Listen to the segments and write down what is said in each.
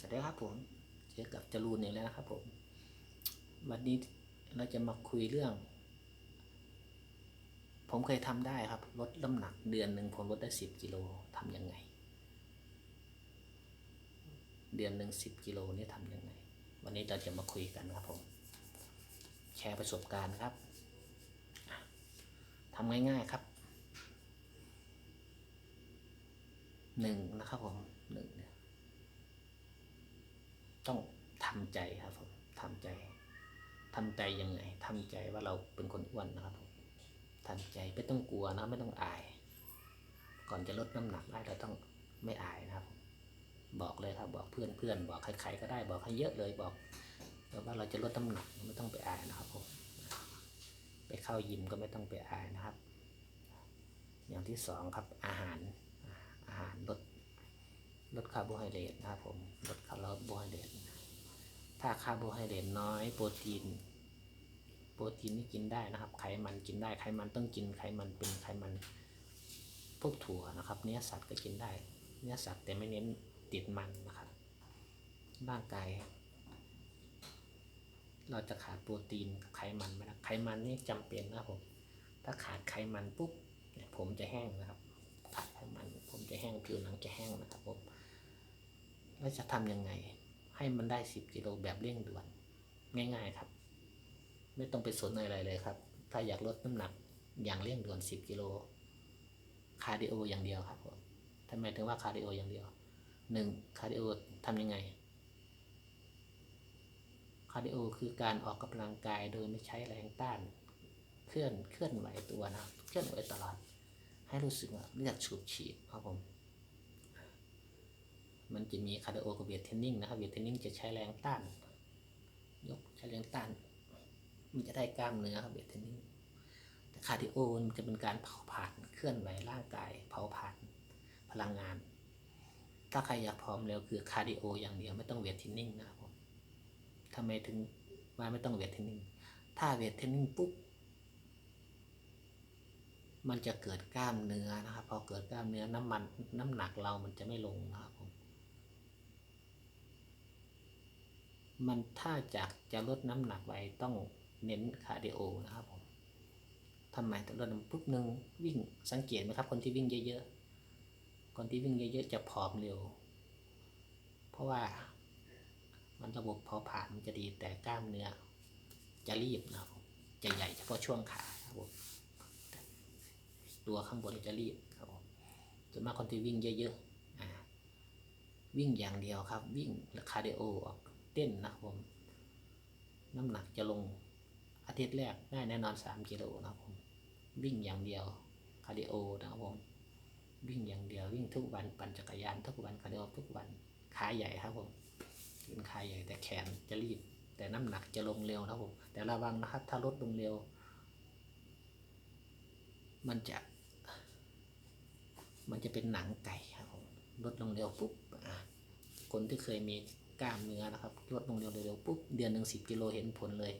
สวัสดีครับผมเจอกับจรูนอีกแล้วนะครับผม วันนี้เราจะมาคุยเรื่อง ผมเคยทำได้ครับ ลดน้ำหนักเดือนหนึ่งผมลดได้สิบกิโลทำยังไง เดือนหนึ่งสิบกิโลนี่ทำยังไง วันนี้เราจะมาคุยกันครับผม แชร์ประสบการณ์ครับอะทำง่ายๆครับหนึ่งนะครับผมหนึ่ง ต้องทำใจครับผมทำใจทำใจยังไงทำใจว่าเราเป็นคนอ้วนนะครับผมทำใจไม่ต้องกลัวนะไม่ต้องอาย ก่อนจะลดน้ำหนักได้เราต้องไม่อายนะครับ บอกเลยครับบอกเพื่อนเพื่อนบอกใครๆก็ได้บอกให้เยอะเลยบอกว่าเราจะลดน้ำหนักไม่ต้องไปอายนะครับผมไปเข้ายิมก็ไม่ต้องไปอายนะครับ อย่างที่สองครับอาหารอาหารลด ลดคาร์โบไฮเดรตนะครับผมลดคาร์โบไฮเดรตถ้าคาร์โบไฮเดรตน้อยโปรตีน โปรตีนนี่กินได้นะครับ ไขมันกินได้ไขมันต้องกินไขมันเป็นไขมันพวกถั่วนะครับ เนื้อสัตว์ก็กินได้ เนื้อสัตว์แต่ไม่เน้นติดมันนะครับร่างกายเราจะขาดโปรตีนกับไขมันไหมนะไขมันนี่จำเป็นนะครับผม ถ้าขาดไขมันปุ๊บผมจะแห้งนะครับ ขาดไขมันผมจะแห้งผิวหนังจะแห้งนะครับผม แล้วจะทำยังไง ให้มันได้สิบกิโลแบบเร่งด่วน ง่าย ๆครับ ไม่ต้องไปสนอะไรเลยครับ ถ้าอยากลดน้ำหนักอย่างเร่งด่วนสิบกิโลคาร์ดิโออย่างเดียวครับผมทำไมถึงว่าคาร์ดิโออย่างเดียวหนึ่งคาร์ดิโอทำยังไงคาร์ดิโอคือการออกกำลังกายโดยไม่ใช้แรงต้าน เคลื่อนเคลื่อนไหวตัวนะครับเคลื่อนไหวตลอด ให้รู้สึกว่าเลือดฉูบฉีดครับผม มันจะมีคาร์ดิโอกับเวทเทรนนิ่งนะครับเวทเทรนนิ่งจะใช้แรงต้าน ยกใช้แรงต้าน มันจะได้กล้ามเนื้อครับเวทเทรนนิ่งแต่คาร์ดิโอมันจะเป็นการเผาผลาญเคลื่อนไหวร่างกาย เผาผลาญพลังงาน ถ้าใครอยากพร้อมเร็วคือคาร์ดิโออย่างเดียวไม่ต้องเวทเทรนนิ่งนะครับผมทำไมถึงว่าไม่ต้องเวทเทรนนิ่งถ้าเวทเทรนนิ่งปุ๊บมันจะเกิดกล้ามเนื้อนะครับพอเกิดกล้ามเนื้อน้ำมันน้ำหนักเรามันจะไม่ลงนะครับผ มันถ้าจากจะลดน้ำหนักไว้ต้องเน้นคาร์ดิโอนะครับผมทำไมถึงลดน้ำปุ๊บหนึ่งวิ่งสังเกตไหมครับ คนที่วิ่งเยอะๆ คนที่วิ่งเยอะๆ จะผอมเร็ว เพราะว่ามันระบบเผาผลาญมันจะดีแต่กล้ามเนื้อจะรีบนะครับผมจะใหญ่เฉพาะช่วงขาครับผมตัวข้างบนจะรีบครับผมส่วนมากคนที่วิ่งเยอะๆอวิ่งอย่างเดียวครับ วิ่งคาร์ดิโอออก ต้นนะครับผม น้ำหนักจะลงอาทิตย์แรกได้แน่นอน 3 กิโลนะครับผม วิ่งอย่างเดียวคาร์ดิโอนะครับผมวิ่งอย่างเดียววิ่งทุกวันปั่นจักรยานทุกวันคาร์ดิโอทุกวันขาใหญ่ครับผมเป็นขาใหญ่แต่แขนจะรีบ แต่น้ำหนักจะลงเร็วนะครับผมแต่ระวังนะครับ ถ้าลดลงเร็ว มันจะ มันจะเป็นหนังไก่ครับผมลดลงเร็วปุ๊บคนที่เคยมี กล้ามเนื้อนะครับลดลงเร็วเร็วปุ๊บเดือนหนึ่งสิบกิโลเห็นผลเลย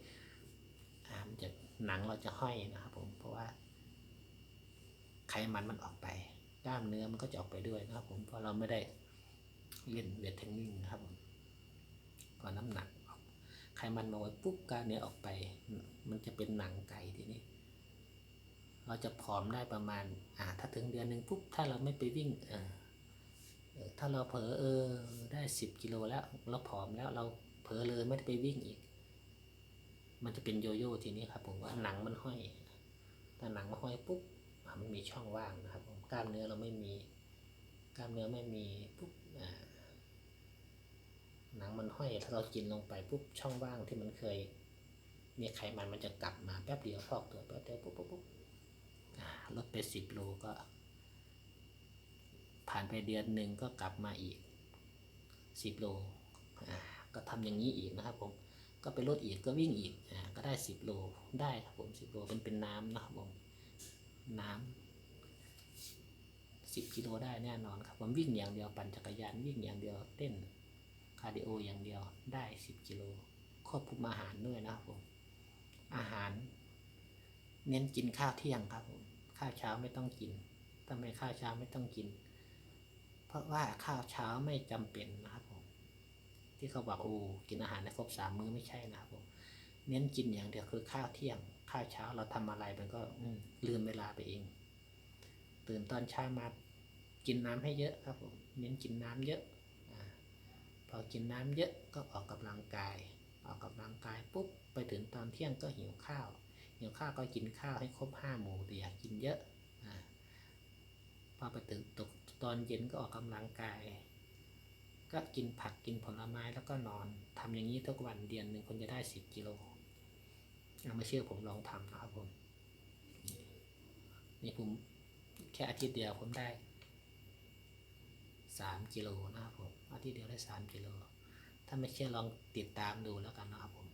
อ่ามันจะหนังเราจะห้อยนะครับผมเพราะว่า ไขมันมันออกไปกล้ามเนื้อมันก็จะออกไปด้วยนะครับผมเพราะเราไม่ได้เล่นเวทเทรนนิ่งนะครับผมพอน้ำหนักออกไขมันมาไว้ปุ๊บกล้ามเนื้อออกไป มันจะเป็นหนังไก่ทีนี้เราจะผอมได้ประมาณอ่าถ้าถึงเดือนหนึ่งปุ๊บถ้าเราไม่ไปวิ่งออเออ ถ้าเราเผลอเออได้สิบกิโลแล้วเราผอมแล้วเราเผลอเลยไม่ได้ไปวิ่งอีก มันจะเป็นโยโย่ทีนี้ครับผมว่าหนังมันห้อยถ้าหนังมันห้อยปุ๊บมันมีช่องว่างนะครับผมกล้ามเนื้อเราไม่มีกล้ามเนื้อไม่มีปุ๊บหนังมันห้อยถ้าเรากินลงไปปุ๊บช่องว่างที่มันเคย มีไขมันมันจะกลับมาแป๊บเดียวพอกตัวแป๊บเดียวปุ๊บปุ๊บปุ๊บลดไปสิบโลก็ ผ่านไปเดือนหนึ่งก็กลับมาอีกสิบโลก็ทำอย่างนี้อีกนะครับผมก็ไปลดอีกก็วิ่งอีกอก็ได้สิบโลได้ครับผมสิบโลเป็นเป็นน้ำนะครับผมน้ำสิบกิโลได้แน่นอนครับผมวิ่งอย่างเดียวปั่นจักรยานวิ่งอย่างเดียวเต้นคาร์ดิโออย่างเดียวได้สิบกิโลควบคุมอาหารด้วยนะครับผมอาหาร เน้นกินข้าวเที่ยงครับผมข้าวเช้าไม่ต้องกินทำไมข้าวเช้าไม่ต้องกิน เพราะว่าข้าวเช้าไม่จำเป็นนะครับผม ที่เขาบอกโอ้กินอาหารในครบสามมื้อไม่ใช่นะครับผมเน้นกินอย่างเดียวคือข้าวเที่ยง ข้าวเช้าเราทำอะไรมันก็อืมลืมเวลาไปเอง ตื่นตอนเช้ามากินน้ำให้เยอะครับผมเน้นกินน้ำเยอะอาพอกินน้ำเยอะก็ออกกำลังกาย ออกกำลังกายปุ๊บไปถึงตอนเที่ยงก็หิวข้าว หิวข้าวก็กินข้าวให้ครบห้าหมู่แต่อย่ากินเยอะอาพอไปถึงตก ตอนเย็นก็ออกกำลังกาย ก็กินผักกินผลไม้แล้วก็นอนทำอย่างนี้ทุกวันเดือนหนึ่งคนจะได้สิบกิโลเอาไม่เชื่อผมลองทำนะครับผม นี่ผมแค่อาทิตย์เดียวผมได้สามกิโลนะครับผม อาทิตย์เดียวได้สามกิโล ถ้าไม่เชื่อลองติดตามดูแล้วกันนะครับผม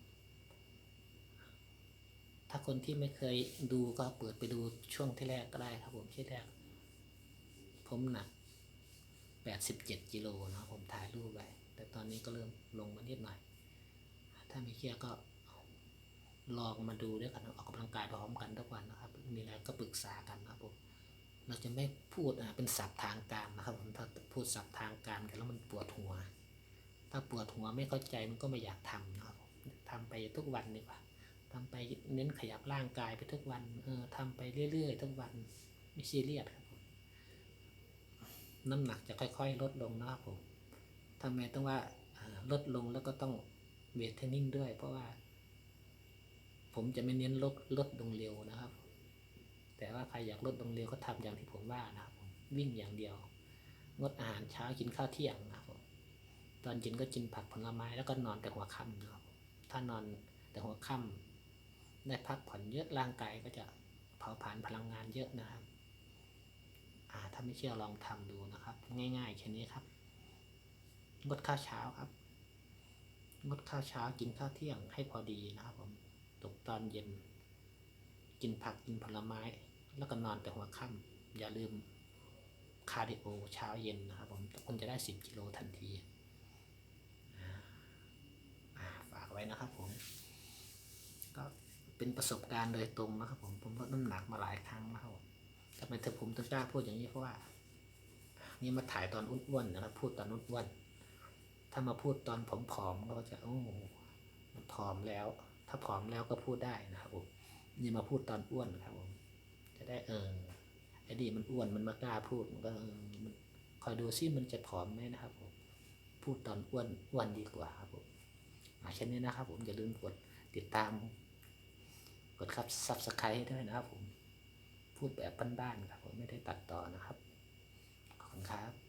ถ้าคนที่ไม่เคยดูก็เปิดไปดูช่วงที่แรกก็ได้ครับผมที่แรก ผมหนักแปดสิบเจ็ดกิโลนะผมถ่ายรูปไว้แต่ตอนนี้ก็เริ่มลงมานิดหน่อย ถ้าไม่เชื่อก็ลองมาดูด้วยกันออกกำลังกายพร้อมกันทุกวันนะครับ มีอะไรก็ปรึกษากันนะครับผมเราจะไม่พูดอะเป็นศัพท์ทางการนะครับผมถ้าพูดศัพท์ทางการกันแล้วมันปวดหัว ถ้าปวดหัวไม่เข้าใจมันก็ไม่อยากทำนะครับผมทำไปทุกวันดีกว่าทำไปเน้นขยับร่างกายไปทุกวันเออทำไปเรื่อยๆ ทุกวันไม่ซีเรียสครับ น้ำหนักจะค่อย ๆ ลดลงนะครับผมทำไมต้องว่าลดลงแล้วก็ต้องเวทเทรนนิ่งด้วย เพราะว่า ผมจะไม่เน้นลดลดลงเร็วนะครับ แต่ว่าใครอยากลดลงเร็วก็ทำอย่างที่ผมว่านะครับ วิ่งอย่างเดียว งดอาหารเช้ากินข้าวเที่ยงนะครับ ตอนเย็นก็กินผักผลไม้แล้วก็นอนแต่หัวค่ำนะครับ ถ้านอนแต่หัวค่ำได้พักผ่อนเยอะร่างกายก็จะเผาผลาญพลังงานเยอะนะครับ ถ้าไม่เชื่อลองทำดูนะครับ ง่ายๆแค่นี้ครับ งดข้าวเช้าครับ งดข้าวเช้ากินข้าวเที่ยงให้พอดีนะครับผมตกตอนเย็น กินผักกินผลไม้ แล้วก็นอนแต่หัวค่ำอย่าลืมคาร์ดิโอเช้าเย็นนะครับผมคุณจะได้ 10 กิโลทันทีฝากไว้นะครับผม ก็เป็นประสบการณ์โดยตรงนะครับผม ผมลดน้ำหนักมาหลายครั้งนะครับผม ทำไมถึงผมถึงกล้าพูดอย่างนี้เพราะว่า นี่มาถ่ายตอนอ้วนๆนะครับ พูดตอนอ้วนๆถ้ามาพูดตอนผอมๆก็จะโอ้มันผอมแล้ว ถ้าผอมแล้วก็พูดได้นะครับผมนี่มาพูดตอนอ้วนครับผมจะได้เออไอ้ดีมันอ้วนมันมากล้าพูดมันก็เออมันคอยดูซิมันจะผอมไหมนะครับผมพูดตอนอ้วนอ้วนดีกว่าครับผมอะแค่นี้นะครับผมอย่าลืมกดติดตาม กดครับซับสไครต์ด้วยนะครับผม พูดแบบบ้านๆครับผมไม่ได้ตัดต่อนะครับ ขอบคุณครับ